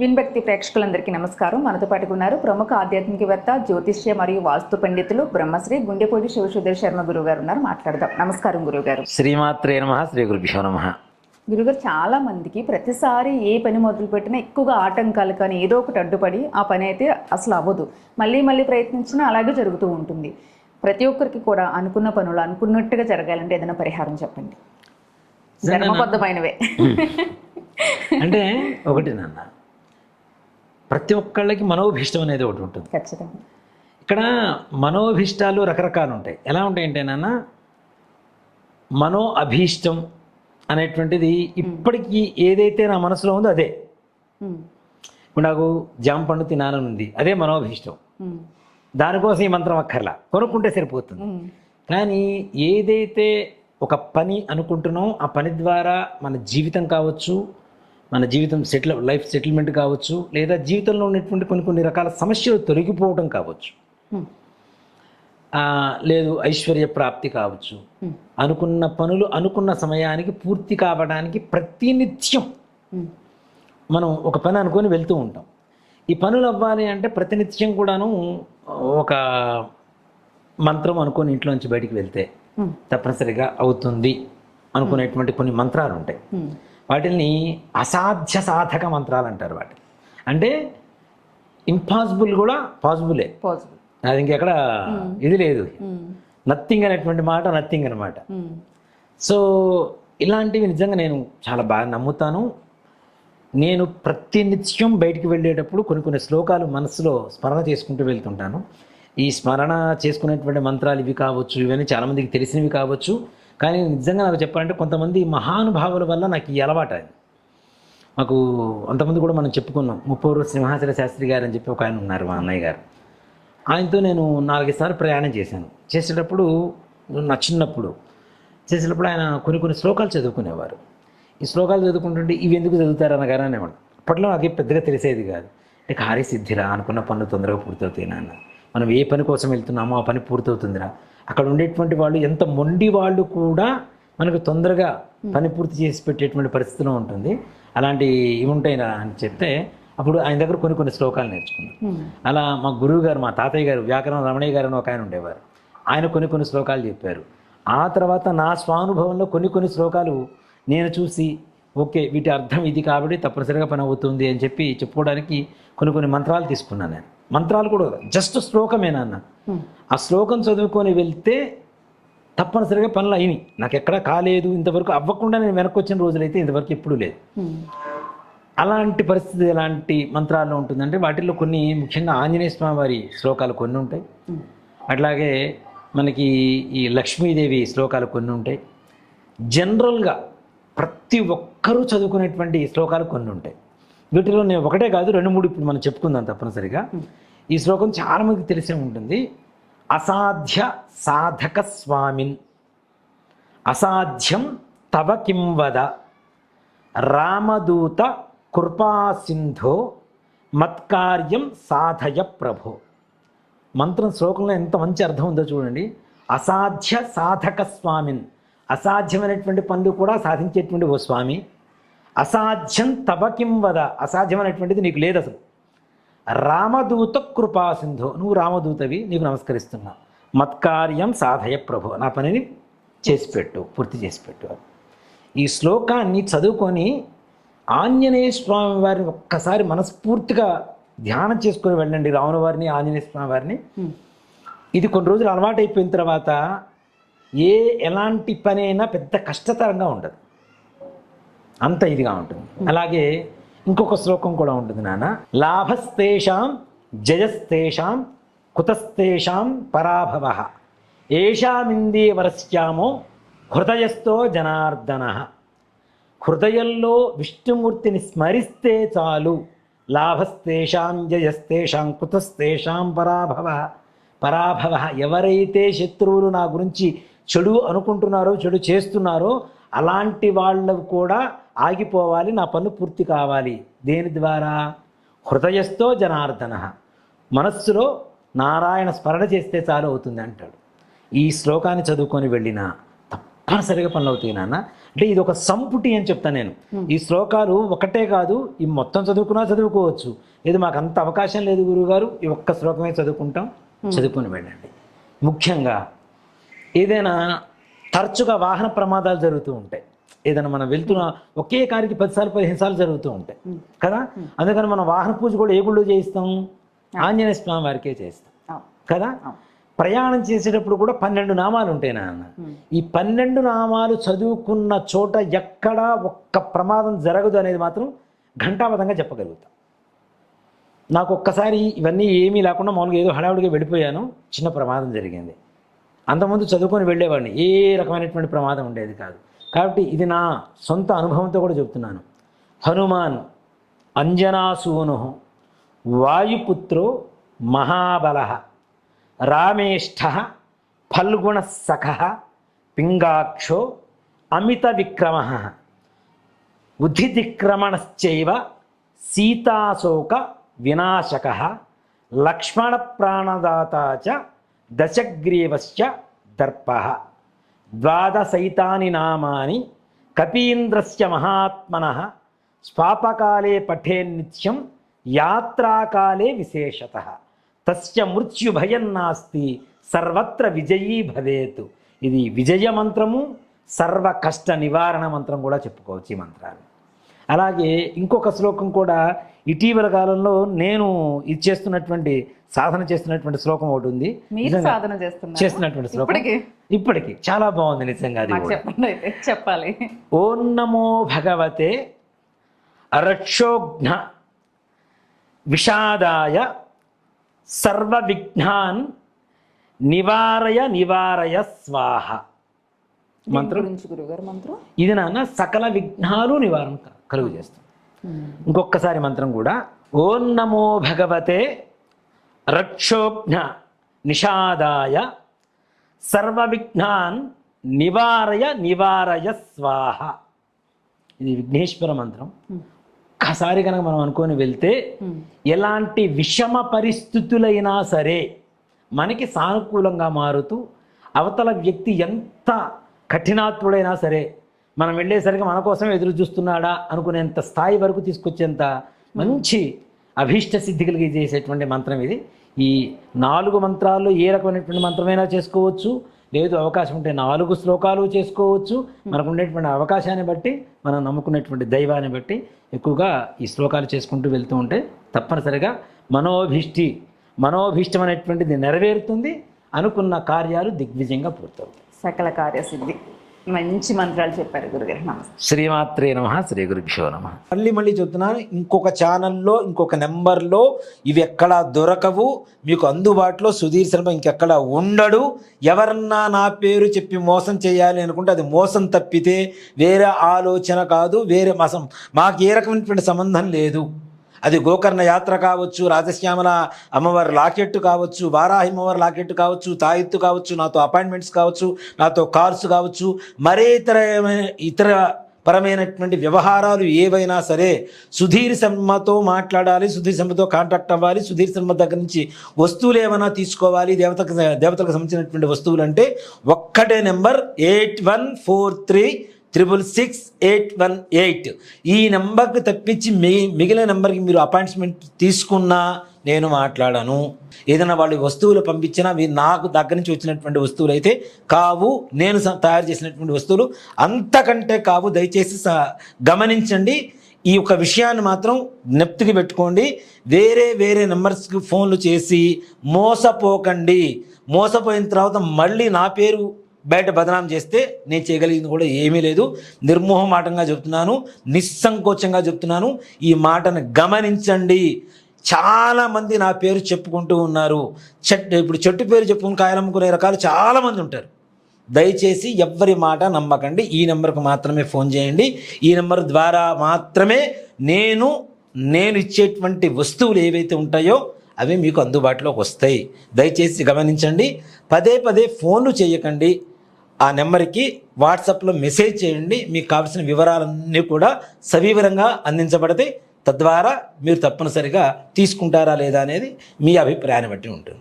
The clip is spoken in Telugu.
విన్భక్తి ప్రేక్షకులందరికీ నమస్కారం. మనతో పాటుగా ఉన్నారు ప్రముఖ ఆధ్యాత్మికవేత్త జ్యోతిష్య మరియు వాస్తు పండితులు బ్రహ్మశ్రీ గుండెపూడి శివసుధీర్ శర్మ గురువు గారు ఉన్నారు. మాట్లాడదాం. నమస్కారం గురువు గారు శ్రీమాత్రే నమ శ్రీ గురుభ్యో నమ. గురుగారు చాలా మందికి ప్రతిసారి ఏ పని మొదలు పెట్టినా ఎక్కువగా ఆటంకాలు కానీ ఏదో ఒకటి అడ్డుపడి ఆ పని అయితే అసలు అవ్వదు. మళ్ళీ మళ్ళీ ప్రయత్నించినా అలాగే జరుగుతూ ఉంటుంది. ప్రతి ఒక్కరికి కూడా అనుకున్న పనులు అనుకున్నట్టుగా జరగాలంటే ఏదైనా పరిహారం చెప్పండి. జన్మబద్ధమైనవే అంటే ఒకటి నాన్న ప్రతి ఒక్కళ్ళకి మనోభీష్టం అనేది ఒకటి ఉంటుంది. ఖచ్చితంగా. ఇక్కడ మనోభీష్టాలు రకరకాలు ఉంటాయి. ఎలా ఉంటాయంటే నాన్న మనో అభీష్టం అనేటువంటిది ఇప్పటికీ ఏదైతే నా మనసులో ఉందో అదే. ఇప్పుడు నాకు జామ పండు తినాలని ఉంది అదే మనోభీష్టం. దానికోసం ఈ మంత్రం అక్కర్లా. కొనుక్కుంటే సరిపోతుంది. కానీ ఏదైతే ఒక పని అనుకుంటున్నామో ఆ పని ద్వారా మన జీవితం కావచ్చు మన జీవితం సెటిల్ లైఫ్ సెటిల్మెంట్ కావచ్చు లేదా జీవితంలో ఉన్నటువంటి కొన్ని కొన్ని రకాల సమస్యలు తొలగిపోవడం కావచ్చు. ఆ, లేదు ఐశ్వర్య ప్రాప్తి కావచ్చు. ఉమ్, అనుకున్న పనులు అనుకున్న సమయానికి పూర్తి కావడానికి ప్రతినిత్యం ఉమ్, మనం ఒక పని అనుకొని వెళ్తూ ఉంటాం. ఈ పనులు అవ్వాలి అంటే ప్రతినిత్యం కూడాను ఒక మంత్రం అనుకొని ఇంట్లోంచి బయటికి వెళ్తే తప్పనిసరిగా అవుతుంది అనుకునేటువంటి కొన్ని మంత్రాలు ఉంటాయి. వాటిని అసాధ్య సాధక మంత్రాలు అంటారు వాటి అంటే ఇంపాసిబుల్ కూడా పాసిబులే. పాజిబుల్ అది ఇంకెక్కడ ఇది లేదు. నథింగ్ అనేటువంటి మాట నథింగ్ అనమాట సో ఇలాంటివి నిజంగా నేను చాలా బాగా నమ్ముతాను. నేను ప్రతినిత్యం బయటికి వెళ్ళేటప్పుడు కొన్ని కొన్ని శ్లోకాలు మనసులో స్మరణ చేసుకుంటూ వెళ్తుంటాను. ఈ స్మరణ చేసుకునేటువంటి మంత్రాలు ఇవి కావచ్చు ఇవన్నీ చాలామందికి తెలిసినవి కావచ్చు. కానీ నిజంగా నాకు చెప్పాలంటే కొంతమంది మహానుభావుల వల్ల నాకు ఈ అలవాటు అది మాకు అంతమంది కూడా మనం చెప్పుకున్నాం ముప్పూరు సింహాచల శాస్త్రి గారు అని చెప్పి ఒక ఆయన ఉన్నారు మా అన్నయ్య గారు. ఆయనతో నేను నాలుగైదు సార్లు ప్రయాణం చేశాను. చేసేటప్పుడు నా చిన్నప్పుడు చేసేటప్పుడు ఆయన కొన్ని కొన్ని శ్లోకాలు చదువుకునేవారు. ఈ శ్లోకాలు చదువుకుంటుంటే ఇవి ఎందుకు చదువుతారు? అనగానే అనేవాడు అప్పట్లో నాకు పెద్దగా తెలిసేది కాదు. అంటే కార్యసిద్ధిరా అనుకున్న పనులు తొందరగా పూర్తవుతాయి నాన్న. మనం ఏ పని కోసం వెళ్తున్నామో ఆ పని పూర్తవుతుందిరా. అక్కడ ఉండేటువంటి వాళ్ళు ఎంత మొండి వాళ్ళు కూడా మనకు తొందరగా పని పూర్తి చేసి పెట్టేటువంటి పరిస్థితిలో ఉంటుంది. అలాంటి ఉంటాయి అని చెప్తే అప్పుడు ఆయన దగ్గర కొన్ని కొన్ని శ్లోకాలు నేర్చుకున్నాను అలా మా గురువు గారు మా తాతయ్య గారు వ్యాకరణ రమణయ్య గారు అని ఒక ఆయన ఉండేవారు. ఆయన కొన్ని కొన్ని శ్లోకాలు చెప్పారు. ఆ తర్వాత నా స్వానుభవంలో కొన్ని కొన్ని శ్లోకాలు నేను చూసి ఓకే వీటి అర్థం ఇది కాబట్టి తప్పనిసరిగా పని అవుతుంది అని చెప్పి చెప్పుకోవడానికి కొన్ని కొన్ని మంత్రాలు తీసుకున్నాను నేను. మంత్రాలు కూడా జస్ట్ శ్లోకమేనా అన్న? ఆ శ్లోకం చదువుకొని వెళ్తే తప్పనిసరిగా పనులు అయినాయి. నాకు ఎక్కడా కాలేదు ఇంతవరకు అవ్వకుండా నేను వెనక్కి వచ్చిన రోజులైతే ఇంతవరకు ఎప్పుడూ లేదు. అలాంటి పరిస్థితి ఎలాంటి మంత్రాల్లో ఉంటుందంటే వాటిల్లో కొన్ని ముఖ్యంగా ఆంజనేయ స్వామి వారి శ్లోకాలు కొన్ని ఉంటాయి. అట్లాగే మనకి ఈ లక్ష్మీదేవి శ్లోకాలు కొన్ని ఉంటాయి. జనరల్గా ప్రతి ఒక్కరూ చదువుకునేటువంటి శ్లోకాలు కొన్ని ఉంటాయి. వీటిలో నేను ఒకటే కాదు రెండు మూడు ఇప్పుడు మనం చెప్పుకుందాం తప్పనిసరిగా. ఈ శ్లోకం చాలా మందికి తెలిసే ఉంటుంది. అసాధ్య సాధక స్వామిన్. అసాధ్యం తవ కిం వద. రామదూత కృపాసింధో మత్కార్యం సాధయ ప్రభో. మంత్రం శ్లోకంలో ఎంత మంచి అర్థం ఉందో చూడండి. అసాధ్య సాధక స్వామిన్. అసాధ్యమైనటువంటి పనులు కూడా సాధించేటువంటి ఓ స్వామి. అసాధ్యం తబకిం వద. అసాధ్యమైనటువంటిది నీకు లేదు అసలు. రామదూత కృపాసింధో నువ్వు రామదూతవి నీకు నమస్కరిస్తున్నా. మత్కార్యం సాధయ ప్రభు. నా పనిని చేసి పెట్టు పూర్తి చేసి పెట్టు ఈ శ్లోకాన్ని చదువుకొని ఆంజనేయ స్వామి వారిని ఒక్కసారి మనస్ఫూర్తిగా ధ్యానం చేసుకొని వెళ్ళండి. రావణ వారిని ఆంజనేయ స్వామి వారిని. ఇది కొన్ని రోజులు అలవాటు అయిపోయిన తర్వాత ఏ ఎలాంటి పని అయినా పెద్ద కష్టతరంగా ఉండదు. అంత ఇదిగా ఉంటుంది. అలాగే ఇంకొక శ్లోకం కూడా ఉంటుంది నాన్న. లాభస్తేషాం జయస్తేషాం కుతస్తేషాం పరాభవ. ఏషామిందే వరస్యామో హృదయస్థో జనార్దన. హృదయంలో విష్ణుమూర్తిని స్మరిస్తే చాలు. లాభస్తేషాం జయస్తేషాం కుతస్తేషాం పరాభవ. పరాభవ ఎవరైతే శత్రువులు నా గురించి చెడు అనుకుంటున్నారో చెడు చేస్తున్నారో అలాంటి వాళ్ళు కూడా ఆగిపోవాలి నా పన్ను పూర్తి కావాలి. దేని ద్వారా? హృదయస్థో జనార్దన. మనస్సులో నారాయణ స్మరణ చేస్తే చాలు అవుతుంది అంటాడు. ఈ శ్లోకాన్ని చదువుకొని వెళ్ళిన తప్పనిసరిగా పనులు అవుతాయి నాన్న. అంటే ఇది ఒక సంపుటి అని చెప్తాను నేను. ఈ శ్లోకాలు ఒకటే కాదు ఈ మొత్తం చదువుకున్నా చదువుకోవచ్చు. ఇది మాకు అంత అవకాశం లేదు గురువుగారు ఈ ఒక్క శ్లోకమే చదువుకుంటాం. చదువుకొని వెళ్ళండి. ముఖ్యంగా ఏదైనా తరచుగా వాహన ప్రమాదాలు జరుగుతూ ఉంటాయి. ఏదైనా మనం వెళ్తున్న ఒకే కారికి పదిసార్లు పదిహేను సార్లు జరుగుతూ ఉంటాయి. కదా? అందుకని మనం వాహన పూజ కూడా ఏ గుళ్ళో చేయిస్తాం? ఆంజనేయ స్వామి వారికే చేస్తాం. కదా? ప్రయాణం చేసేటప్పుడు కూడా పన్నెండు నామాలు ఉంటాయి నాన్న. ఈ పన్నెండు నామాలు చదువుకున్న చోట ఎక్కడా ఒక్క ప్రమాదం జరగదు అనేది మాత్రం ఘంటాపథంగా చెప్పగలుగుతాం. నాకు ఒక్కసారి ఇవన్నీ ఏమీ లేకుండా మామూలుగా ఏదో హడావుడిగా వెళ్ళిపోయాను చిన్న ప్రమాదం జరిగింది. అంతకుముందు చదువుకొని వెళ్ళేవాడిని ఏ రకమైనటువంటి ప్రమాదం ఉండేది కాదు. కాబట్టి ఇది నా సొంత అనుభవంతో కూడా చెప్తున్నాను. హనుమాన్ అంజనాసూను వాయుపుత్రో మహాబల రామేష్ఠ ఫల్గుణ సఖ పింగాక్షో అమిత విక్రమ ఉధితిక్రమణశ్చైవ సీతాశోక వినాశక లక్ష్మణ ప్రాణదాత దశగ్రీవశ్చ దర్ప. ద్వాదశైతాని నామాని కపీంద్రస్య మహాత్మన స్వాపకాలే పఠేన్నిత్యం యాత్రాకాలే విశేషత. తస్య మృత్యుభయన్నాస్తి సర్వత్ర విజయీ భవేతు. ఇది విజయ మంత్రము సర్వ కష్ట నివారణ మంత్రం కూడా చెప్పుకోవచ్చు ఈ మంత్రాలు అలాగే ఇంకొక శ్లోకం కూడా ఇటీవల కాలంలో నేను ఇది చేస్తున్నటువంటి సాధన చేస్తున్నటువంటి శ్లోకం ఒకటి ఉంది. చేస్తున్నటువంటి శ్లోకం. ఇప్పటికి? చాలా బాగుంది నిజంగా అది చెప్పాలి. ఓం నమో భగవతే రక్షోఘ్న విషాదాయ సర్వ విఘ్నాన్ నివారయ నివారయ స్వాహ. మంత్రం? గురించి గురుగారు మంత్రం? ఇది నాన్న సకల విఘ్నాలు నివారణ కలుగు చేస్తుంది ఇంకొకసారి మంత్రం కూడా ఓం నమో భగవతే రక్షోఘ్న నిషాదాయ సర్వ విఘ్నాన్ నివారయ నివారయ స్వాహ. ఇది విఘ్నేశ్వర మంత్రం. ఒక్కసారి కనుక మనం అనుకొని వెళ్తే ఎలాంటి విషమ పరిస్థితులైనా సరే మనకి సానుకూలంగా మారుతూ అవతల వ్యక్తి ఎంత కఠినాత్ముడైనా సరే మనం వెళ్ళేసరికి మన కోసం ఎదురు చూస్తున్నాడా అనుకునేంత స్థాయి వరకు తీసుకొచ్చేంత మంచి అభీష్ట సిద్ధి కలిగి చేసేటువంటి మంత్రం ఇది. ఈ నాలుగు మంత్రాల్లో ఏ రకమైనటువంటి మంత్రమైనా చేసుకోవచ్చు. లేదు అవకాశం ఉంటే నాలుగు శ్లోకాలు చేసుకోవచ్చు. మనకు ఉండేటువంటి అవకాశాన్ని బట్టి మనం నమ్ముకునేటువంటి దైవాన్ని బట్టి ఎక్కువగా ఈ శ్లోకాలు చేసుకుంటూ వెళ్తూ ఉంటే తప్పనిసరిగా మనోభీష్టి మనోభీష్టం అనేటువంటిది నెరవేరుతుంది అనుకున్న కార్యాలు దిగ్విజయంగా పూర్తవుతాయి. సకల కార్యసిద్ధి. మంచి మంత్రాలు చెప్పారు గురుగారు. నమస్తే. శ్రీమాత్రే నమ శ్రీ గురుభ్యో నమ. మళ్ళీ మళ్ళీ చెప్తున్నాను ఇంకొక ఛానల్లో ఇంకొక నెంబర్లో ఇవి ఎక్కడా దొరకవు మీకు అందుబాటులో సుధీర్ శర్మ ఇంకెక్కడ ఉండడు. ఎవరన్నా నా పేరు చెప్పి మోసం చేయాలి అనుకుంటే అది మోసం తప్పితే వేరే ఆలోచన కాదు వేరే మసం మాకు ఏ రకమైనటువంటి సంబంధం లేదు. అది గోకర్ణ యాత్ర కావచ్చు రాజశ్యామల అమ్మవారి లాకెట్టు కావచ్చు వారాహి అమ్మవారి కావచ్చు తాయిత్తు కావచ్చు నాతో అపాయింట్మెంట్స్ కావచ్చు నాతో కార్స్ కావచ్చు మరే ఇతర ఇతర పరమైనటువంటి వ్యవహారాలు ఏవైనా సరే సుధీర్ శర్మతో మాట్లాడాలి సుధీర్ శర్మతో కాంటాక్ట్ అవ్వాలి సుధీర్ శర్మ దగ్గర నుంచి వస్తువులు ఏమైనా తీసుకోవాలి దేవతకు దేవతలకు సంబంధించినటువంటి వస్తువులు అంటే ఒక్కటే number eight one four three triple six eight one eight ఈ నెంబర్కి తప్పించి మిగి మిగిలిన నెంబర్కి మీరు అపాయింట్మెంట్ తీసుకున్నా నేను మాట్లాడాను. ఏదైనా వాళ్ళు వస్తువులు పంపించినా మీరు నాకు దగ్గర నుంచి వచ్చినటువంటి వస్తువులు అయితే కావు నేను స- తయారు చేసినటువంటి వస్తువులు అంతకంటే కావు. దయచేసి స- గమనించండి. ఈ యొక్క విషయాన్ని మాత్రం జ్ఞప్తికి పెట్టుకోండి. వేరే వేరే నెంబర్స్కి ఫోన్లు చేసి మోసపోకండి. మోసపోయిన తర్వాత మళ్ళీ నా పేరు బయట బదనాం చేస్తే నేను చేయగలిగింది కూడా ఏమీ లేదు. నిర్మోహమాటంగా చెప్తున్నాను నిస్సంకోచంగా చెప్తున్నాను. ఈ మాటను గమనించండి. చాలామంది నా పేరు చెప్పుకుంటూ ఉన్నారు. చెట్టు ఇప్పుడు చెట్టు పేరు చెప్పుకుని కాయలమ్ముకునే రకాలు చాలామంది ఉంటారు. దయచేసి ఎవ్వరి మాట నమ్మకండి. ఈ నెంబర్కు మాత్రమే ఫోన్ చేయండి. ఈ నెంబర్ ద్వారా మాత్రమే నేను నేను ఇచ్చేటువంటి వస్తువులు ఏవైతే ఉంటాయో అవి మీకు అందుబాటులోకి వస్తాయి. దయచేసి గమనించండి. పదే పదే ఫోన్లు చేయకండి. ఆ నెంబర్కి వాట్సాప్లో మెసేజ్ చేయండి. మీకు కావాల్సిన వివరాలన్నీ కూడా సవివరంగా అందించబడతాయి తద్వారా మీరు తప్పనిసరిగా తీసుకుంటారా లేదా అనేది మీ అభిప్రాయాన్ని బట్టి ఉంటుంది.